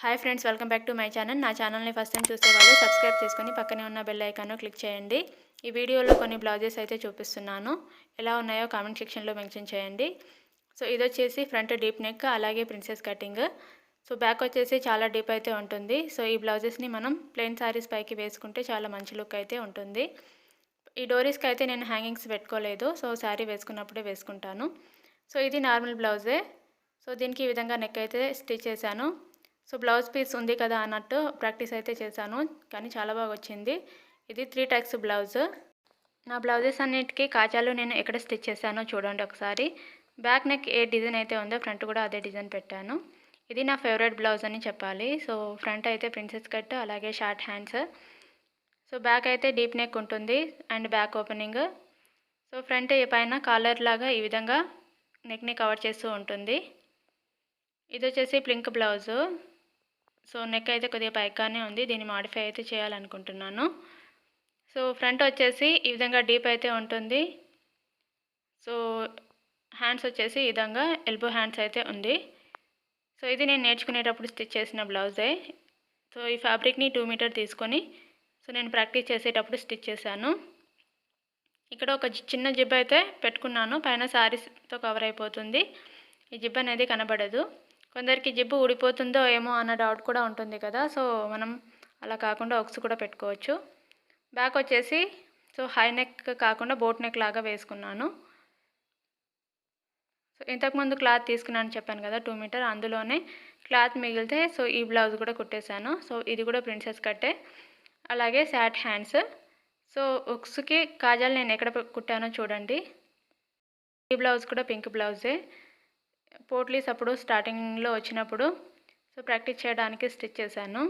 Hi friends welcome back to my channel. నా ఛానల్ని first time చూసే వాళ్ళు సబ్స్క్రైబ్ చేసుకొని పక్కనే ఉన్న బెల్ ఐకాన్ను క్లిక్ చేయండి. ఈ వీడియోలో కొన్ని బ్లౌజెస్ అయితే చూపిస్తున్నాను. ఎలా ఉన్నాయో కామెంట్ సెక్షన్లో మెన్షన్ చేయండి. సో ఇది వచ్చేసి ఫ్రంట్ డీప్ నెక్ అలాగే ప్రిన్సెస్ కటింగ్. సో బ్యాక్ వచ్చేసి చాలా డీప్ అయితే ఉంటుంది. సో ఈ బ్లౌజెస్ని మనం ప్లెయిన్ శారీస్ పైకి వేసుకుంటే చాలా మంచి లుక్ అయితే ఉంటుంది. ఈ డోరీస్కి అయితే నేను హ్యాంగింగ్స్ పెట్టుకోలేదు. సో శారీ వేసుకున్నప్పుడే వేసుకుంటాను. సో ఇది నార్మల్ బ్లౌజే. సో దీనికి ఈ విధంగా నెక్ అయితే స్టిచ్ చేశాను. సో బ్లౌజ్ పీస్ ఉంది కదా అన్నట్టు ప్రాక్టీస్ అయితే చేశాను. కానీ చాలా బాగా వచ్చింది. ఇది త్రీ టైప్స్ బ్లౌజ్ నా బ్లౌజెస్ అన్నిటికీ కాజాలు నేను ఎక్కడ స్టిచ్ చేశానో చూడండి ఒకసారి. బ్యాక్ నెక్ ఏ డిజైన్ అయితే ఉందో ఫ్రంట్ కూడా అదే డిజైన్ పెట్టాను. ఇది నా ఫేవరెట్ బ్లౌజ్ అని చెప్పాలి. సో ఫ్రంట్ అయితే ప్రిన్సెస్ కట్ అలాగే షార్ట్ హ్యాండ్స్. సో బ్యాక్ అయితే డీప్ నెక్ ఉంటుంది and back opening. So front పైన కాలర్ లాగా ఈ విధంగా నెక్ని కవర్ చేస్తూ ఉంటుంది. ఇది వచ్చేసి ప్లింక్ బ్లౌజు. సో నెక్ అయితే కొద్దిగా పైకానే ఉంది. దీన్ని మాడిఫై అయితే చేయాలనుకుంటున్నాను. సో ఫ్రంట్ వచ్చేసి ఈ విధంగా డీప్ అయితే ఉంటుంది. సో హ్యాండ్స్ వచ్చేసి ఈ విధంగా ఎల్బో హ్యాండ్స్ అయితే ఉంది. సో ఇది నేను నేర్చుకునేటప్పుడు స్టిచ్ చేసిన బ్లౌజే సో ఈ ఫ్యాబ్రిక్ని టూ మీటర్ తీసుకొని సో నేను ప్రాక్టీస్ చేసేటప్పుడు స్టిచ్ చేశాను. ఇక్కడ ఒక చిన్న జిబ్ అయితే పెట్టుకున్నాను. పైన శారీస్తో కవర్ అయిపోతుంది. ఈ జిబ్ అనేది కనబడదు. కొందరికి జిబ్బు ఊడిపోతుందో ఏమో అన్న డౌట్ కూడా ఉంటుంది కదా. సో మనం అలా కాకుండా ఒక్స్ కూడా పెట్టుకోవచ్చు. బ్యాక్ వచ్చేసి సో హై నెక్ కాకుండా బోట్ నెక్ లాగా వేసుకున్నాను. సో ఇంతకుముందు క్లాత్ తీసుకున్నాను చెప్పాను కదా టూ మీటర్ అందులోనే క్లాత్ మిగిలితే సో ఈ బ్లౌజ్ కూడా కుట్టేశాను. సో ఇది కూడా ప్రిన్సెస్ కట్టే. అలాగే శాట్ హ్యాండ్స్ సో ఉక్స్కి కాజాలు నేను ఎక్కడ కుట్టానో చూడండి. ఈ బ్లౌజ్ కూడా పింక్ బ్లౌజే పోట్లీస్ అప్పుడు స్టార్టింగ్లో వచ్చినప్పుడు సో ప్రాక్టీస్ చేయడానికి స్టిచ్ చేశాను.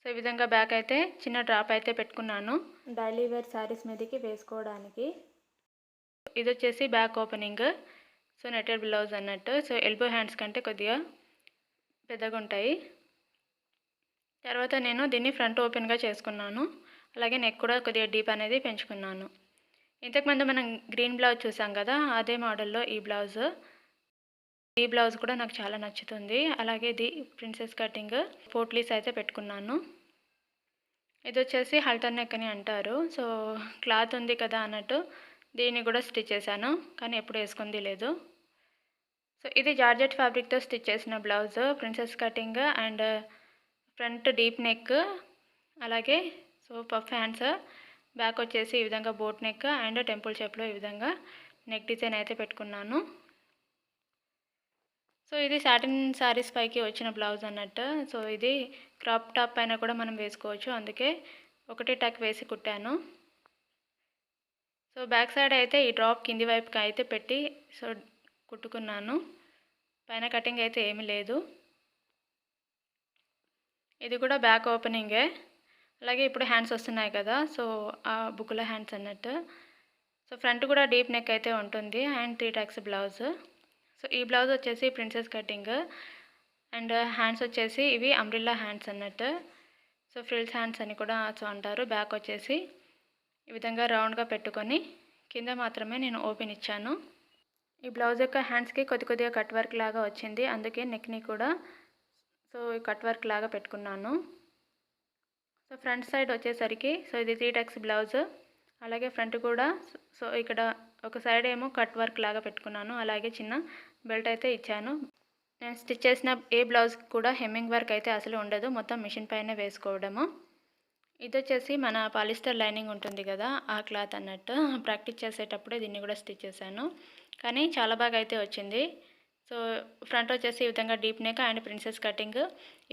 సో ఈ విధంగా బ్యాక్ అయితే చిన్న డ్రాప్ అయితే పెట్టుకున్నాను. డైలీ వేర్ శారీస్ మీదకి వేసుకోవడానికి. ఇది వచ్చేసి back opening. So netted blouse అన్నట్టు. సో ఎల్బో హ్యాండ్స్ కంటే కొద్దిగా పెద్దగా ఉంటాయి. తర్వాత నేను దీన్ని ఫ్రంట్ ఓపెన్గా చేసుకున్నాను. అలాగే నెక్ కూడా కొద్దిగా డీప్ అనేది పెంచుకున్నాను. ఇంతకుముందు మనం గ్రీన్ బ్లౌజ్ చూసాం కదా అదే మోడల్లో ఈ బ్లౌజ్. ఈ బ్లౌజ్ కూడా నాకు చాలా నచ్చుతుంది. అలాగే ఇది ప్రిన్సెస్ కటింగ్ పోట్లీస్ అయితే పెట్టుకున్నాను. ఇది వచ్చేసి హల్టర్ నెక్ అని అంటారు. సో క్లాత్ ఉంది కదా అన్నట్టు దీన్ని కూడా స్టిచ్ చేశాను కానీ ఎప్పుడు వేసుకుంది లేదు. సో ఇది జార్జెట్ ఫ్యాబ్రిక్తో స్టిచ్ చేసిన blouse princess cutting and front deep neck. అలాగే సో పఫ్ హ్యాండ్స్ బ్యాక్ వచ్చేసి ఈ విధంగా బోట్ నెక్ అండ్ టెంపుల్ షేప్లో ఈ విధంగా నెక్ డిజైన్ అయితే పెట్టుకున్నాను. సో ఇది సాటిన్ శారీస్ పైకి వచ్చిన బ్లౌజ్ అన్నట్టు. సో ఇది క్రాప్ టాప్ పైన కూడా మనం వేసుకోవచ్చు. అందుకే ఒకటే టక్ వేసి కుట్టాను. సో బ్యాక్ సైడ్ అయితే ఈ డ్రాప్ కింది వైపుకి అయితే పెట్టి సో కుట్టుకున్నాను. పైన కటింగ్ అయితే ఏమీ లేదు. ఇది కూడా బ్యాక్ ఓపెనింగే. అలాగే ఇప్పుడు హ్యాండ్స్ వస్తున్నాయి కదా సో ఆ బుక్లో హ్యాండ్స్ అన్నట్టు. సో ఫ్రంట్ కూడా డీప్ నెక్ అయితే ఉంటుంది and three tucks blouse. So ఈ బ్లౌజ్ వచ్చేసి ప్రిన్సెస్ కటింగ్ అండ్ హ్యాండ్స్ వచ్చేసి ఇవి అంబ్రిల్లా హ్యాండ్స్ అన్నట్టు. సో ఫ్రిల్స్ హ్యాండ్స్ అని కూడా సో అంటారు. బ్యాక్ వచ్చేసి ఈ విధంగా రౌండ్గా పెట్టుకొని కింద మాత్రమే నేను ఓపెన్ ఇచ్చాను. ఈ బ్లౌజ్ యొక్క హ్యాండ్స్కి కొద్ది కొద్దిగా కట్ వర్క్ లాగా వచ్చింది. అందుకే నెక్ని కూడా సో కట్ వర్క్ లాగా పెట్టుకున్నాను. సో ఫ్రంట్ సైడ్ వచ్చేసరికి సో ఇది త్రీ టెక్స్ బ్లౌజ్. అలాగే ఫ్రంట్ కూడా సో ఇక్కడ ఒక సైడ్ ఏమో కట్ వర్క్ లాగా పెట్టుకున్నాను. అలాగే చిన్న బెల్ట్ అయితే ఇచ్చాను. నేను స్టిచ్ చేసిన ఏ బ్లౌజ్ కూడా హెమ్మింగ్ వర్క్ అయితే అసలు ఉండదు. మొత్తం మిషన్ పైన వేసుకోవడము. ఇది వచ్చేసి మన పాలిస్టర్ లైనింగ్ ఉంటుంది కదా ఆ క్లాత్ అన్నట్టు. ప్రాక్టీస్ చేసేటప్పుడే దీన్ని కూడా స్టిచ్ చేశాను. కానీ చాలా బాగా అయితే వచ్చింది. సో ఫ్రంట్ వచ్చేసి ఈ విధంగా deep neck and princess cutting.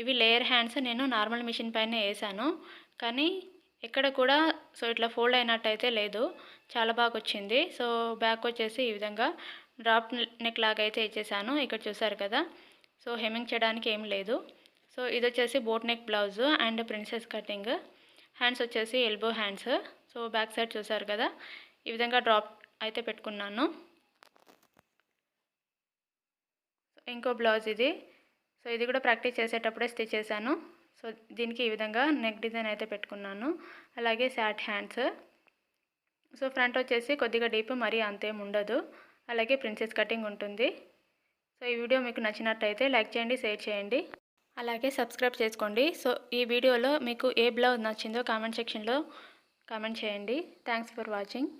ఇవి లేయర్ హ్యాండ్స్ నేను నార్మల్ మిషన్ పైన వేసాను. కానీ ఎక్కడ కూడా సో ఇట్లా ఫోల్డ్ అయినట్టు అయితే లేదు. చాలా బాగా వచ్చింది. సో బ్యాక్ వచ్చేసి ఈ విధంగా డ్రాప్ నెక్ లాగా అయితే ఇచ్చేసాను. ఇక్కడ చూసారు కదా. సో హెమ్మింగ్ చేయడానికి ఏం లేదు. సో ఇది వచ్చేసి boat neck blouse and princess cutting. Hands వచ్చేసి elbow hands. So back side చూసారు కదా. ఈ విధంగా డ్రాప్ అయితే పెట్టుకున్నాను. ఇంకో బ్లౌజ్ ఇది. సో ఇది కూడా ప్రాక్టీస్ చేసేటప్పుడే స్టిచ్ చేశాను. సో దీనికి ఈ విధంగా నెక్ డిజైన్ అయితే పెట్టుకున్నాను. అలాగే శాట్ హ్యాండ్స్. సో ఫ్రంట్ వచ్చేసి కొద్దిగా డీప్ మరీ అంతేం ఉండదు. అలాగే ప్రిన్సెస్ కటింగ్ ఉంటుంది. సో ఈ వీడియో మీకు నచ్చినట్టయితే లైక్ చేయండి షేర్ చేయండి. అలాగే సబ్స్క్రైబ్ చేసుకోండి. సో ఈ వీడియోలో మీకు ఏ బ్లౌజ్ నచ్చిందో కామెంట్ సెక్షన్లో కామెంట్ చేయండి. Thanks for watching.